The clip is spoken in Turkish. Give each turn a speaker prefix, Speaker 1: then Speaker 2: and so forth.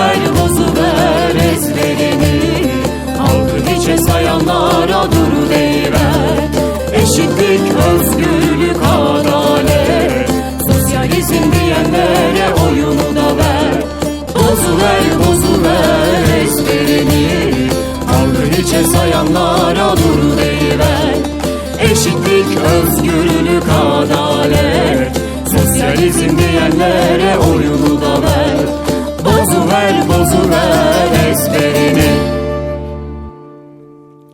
Speaker 1: Gayri bozuver ezberini Halkı hiçe sayanlara dur deyiver Eşitlik, özgürlük, adalet. Sosyalizm diyenlere oyunu da ver. Bozuver, bozuver ezberini Halkı hiçe sayanlara dur deyiver Eşitlik, özgürlük, adalet. Sosyalizm diyenlere oyunu da ver.